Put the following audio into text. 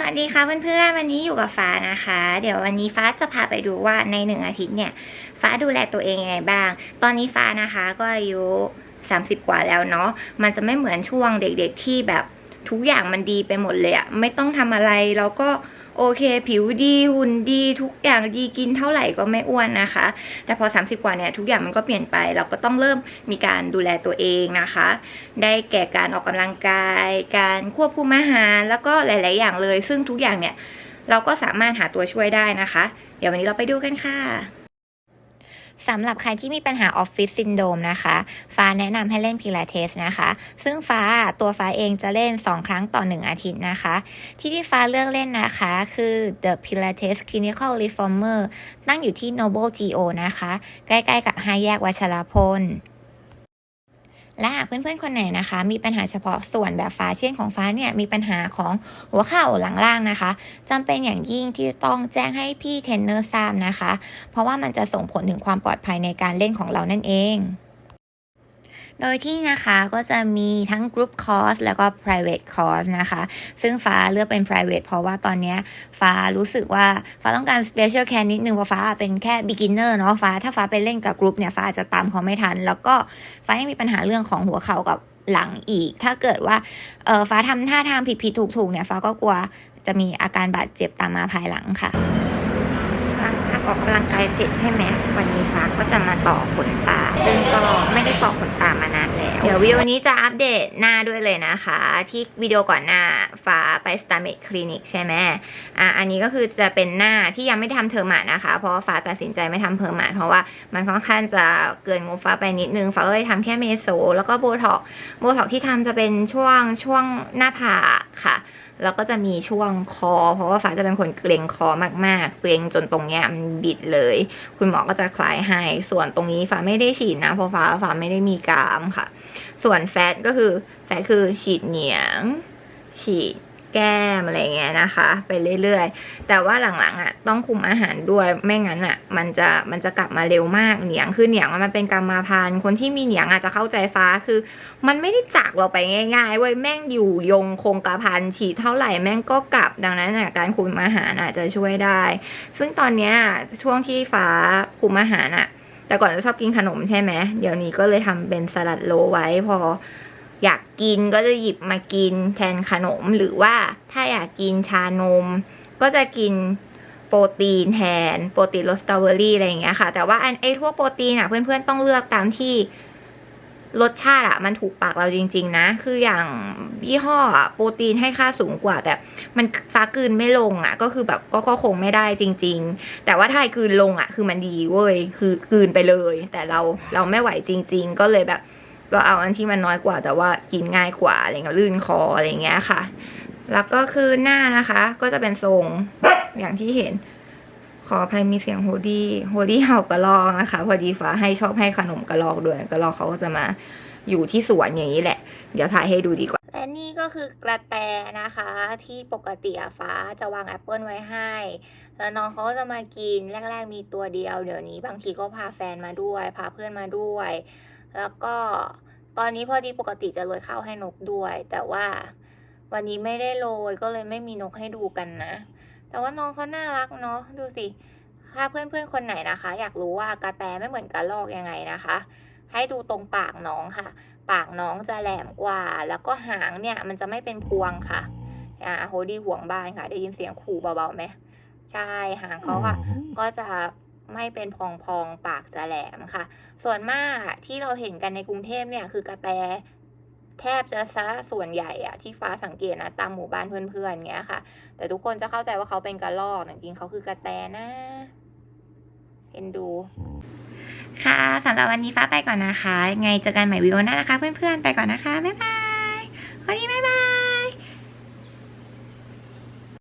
สวัสดีค่ะเพื่อนๆวันนี้อยู่กับฟ้านะคะ เดี๋ยววันนี้ฟ้าจะพาไปดูว่าในหนึ่งอาทิตย์เนี่ย ฟ้าดูแลตัวเองยังไงบ้าง ตอนนี้ฟ้านะคะก็อายุ 30 กว่าแล้วเนาะมันจะไม่เหมือนช่วงเด็กๆที่แบบทุกอย่างมันดีไปหมดเลยอะไม่ต้องทำอะไรแล้วก็ โอเค ผิวดีหุ่นดีทุกอย่างดีกินเท่าไหร่ก็ไม่อ้วนนะคะ แต่พอ 30 กว่าเนี่ยทุกอย่างมันก็เปลี่ยนไป เราก็ต้องเริ่มมีการดูแลตัวเองนะคะ ได้แก่การออกกำลังกาย การควบคุมอาหารแล้วก็หลาย ๆ อย่างเลย ซึ่งทุกอย่างเนี่ยเราก็สามารถหาตัวช่วยได้นะคะ เดี๋ยววันนี้เราไปดูกันค่ะ สำหรับใครที่มีปัญหาออฟฟิศซินโดมนะคะ ฟ้าแนะนำให้เล่นพิลาเทสนะคะ ซึ่งฟ้าตัวฟ้าเองจะเล่น 2 ครั้งต่อ 1 อาทิตย์นะคะ ที่ที่ฟ้าเลือกเล่นนะคะคือ The Pilates Clinical Reformer ตั้งอยู่ที่ Noble GO นะคะ ใกล้ๆกับห้าแยกวัชรพล และหากเพื่อนๆคนไหนนะคะ มีปัญหาเฉพาะส่วนแบบฟ้าเช่นของฟ้าเนี่ยมีปัญหาของหัวเข่าหลังล่างนะคะจำเป็นอย่างยิ่งที่ต้องแจ้งให้พี่เทรนเนอร์ทราบนะคะ เพราะว่ามันจะส่งผลถึงความปลอดภัยในการเล่นของเรานั่นเอง โดยที่นะคะก็จะมีทั้ง Group Course แล้วก็ Private Course นะคะ ซึ่งฟ้าเลือกเป็น private เพราะว่าตอนนี้ฟ้ารู้สึกว่าฟ้าต้องการ special care นิดนึงเพราะฟ้าเป็นแค่ beginner เนาะฟ้าถ้าฟ้าไปเล่นกับกรุ๊ปเนี่ยฟ้าอาจจะตามเขาไม่ทัน แล้วก็ฟ้ายังมีปัญหาเรื่องของหัวเข่ากับหลังอีก ถ้าเกิดว่าเออฟ้าทำท่าทางผิดๆถูกๆเนี่ยฟ้าก็กลัวจะมีอาการบาดเจ็บตามมาภายหลังค่ะ หลังจาออกกำลังกายเสร็จใช่ไหมวันนี้ฟ้าก็จะมาต่อขนตาซึ่งก็ไม่ได้ต่อขนตามานานแล้ว เดี๋ยววิดีโอนี้จะอัปเดตหน้าด้วยเลยนะคะ ที่วิดีโอก่อนหน้าฟ้าไปสตาร์เมดคลินิกใช่ไหมอะอันนี้ก็คือจะเป็นหน้าที่ยังไม่ได้ทำเทอร์มานะคะ เพราะฟ้าตัดสินใจไม่ทำเทอร์มาเพราะว่ามันค่อนข้างจะเกินงบฟ้าไปนิดนึงฟ้าเลยทำแค่เมโซแล้วก็โบท็อกโบท็อกที่ทำจะเป็นช่วงช่วงหน้าผากค่ะ แล้วก็จะมีช่วงคอ เพราะว่าฟ้าจะเป็นคนเกรงคอมากๆ เกรงจนตรงเนี้ยมันบิดเลย คุณหมอก็จะคลายให้ส่วนตรงนี้ฟ้าไม่ได้ฉีดนะเพราะฟ้าฟ้าไม่ได้มีกรามค่ะ ส่วนแฟตก็คือแฟตคือฉีดเหนียง ฉีด แก้มอะไรเงี้ยนะคะ ไปเรื่อยๆ แต่ว่าหลังๆอะต้องคุมอาหารด้วยไม่งั้นอะมันจะมันจะกลับมาเร็วมากเหนียงคือเหนียงมันเป็นกรรมาพันธุ์คนที่มีเหนียงอาจจะเข้าใจฟ้าคือ มันไม่ได้จากเราไปง่ายๆเว้ยแม่งอยู่ยงคงกระพันฉีดเท่าไหร่แม่งก็กลับดังนั้นน่ะการคุมอาหารอาจจะช่วยได้ ซึ่งตอนเนี้ยช่วงที่ฟ้าคุมอาหารอะแต่ก่อนจะชอบกินขนมใช่ไหมเดี๋ยวนี้ก็เลยทำเป็นสลัดโลไว้พอ อยากกินก็จะหยิบมากินแทนขนมหรือว่าถ้าอยากกินชานม ก็จะกินโปรตีนแทนโปรตีนรสสตรอเบอรี่อะไรอย่างเงี้ยค่ะ แต่ว่าอันไอ้พวกโปรตีนอะเพื่อนๆต้องเลือกตามที่รสชาติอะมันถูกปากเราจริง ๆ นะ คืออย่างยี่ห้ออะโปรตีนให้ค่าสูงกว่าแต่มันฟ้ากืนไม่ลงอะก็คือแบบก็ก็คงไม่ได้จริง ๆ แต่ว่าถ้ากืนลงอะคือมันดีเว้ยคือกืนไปเลย แต่เราเราไม่ไหวจริง ๆ ก็เลยแบบ ก็เอาอันที่มันน้อยกว่า แต่ว่ากินง่ายกว่าอะไรเงี้ยลื่นคออะไรเงี้ยค่ะ แล้วก็คือหน้านะคะ ก็จะเป็นทรงอย่างที่เห็น ขออภัยมีเสียงโฮดี้โฮดี้เห่ากระรอกนะคะ พอดีฟ้าให้ชอบให้ขนมกระรอกด้วยกระรอกเขาก็จะมาอยู่ที่สวนอย่างนี้แหละ เดี๋ยวถ่ายให้ดูดีกว่า และนี่ก็คือกระแตนะคะ ที่ปกติฟ้าจะวางแอปเปิลไว้ให้ แล้วน้องเขาก็จะมากินแรก ๆ มีตัวเดียว เดี๋ยวนี้บางทีก็พาแฟนมาด้วย พาเพื่อนมาด้วย แล้วก็ตอนนี้พอดีปกติจะโรยข้าวให้นกด้วย แต่ว่าวันนี้ไม่ได้โรยก็เลยไม่มีนกให้ดูกันนะ แต่ว่าน้องเขาน่ารักเนาะดูสิถ้าเพื่อนๆคนไหนนะคะ อยากรู้ว่ากระแตไม่เหมือนกระรอกยังไงนะคะ ให้ดูตรงปากน้องค่ะ ปากน้องจะแหลมกว่า แล้วก็หางเนี่ยมันจะไม่เป็นพวงค่ะอ่าโฮดี้ห่วงบ้านค่ะ ได้ยินเสียงขู่เบาๆไหมใช่หางเขาอะก็จะ ไม่เป็นพองๆ ปากจะแหลมค่ะ ส่วนมากที่เราเห็นกันในกรุงเทพเนี่ยคือกระแตแทบจะซะส่วนใหญ่อะที่ฟ้าสังเกตนะตามหมู่บ้านเพื่อนๆเงี้ยค่ะ แต่ทุกคนจะเข้าใจว่าเขาเป็นกระรอกจริงๆเขาคือกระแตนะเห็นดู ค่ะสำหรับวันนี้ฟ้าไปก่อนนะคะ ไงเจอกันใหม่วิดีโอหน้านะคะ เพื่อนๆไปก่อนนะคะบ๊ายบายวันนี้บ๊ายบาย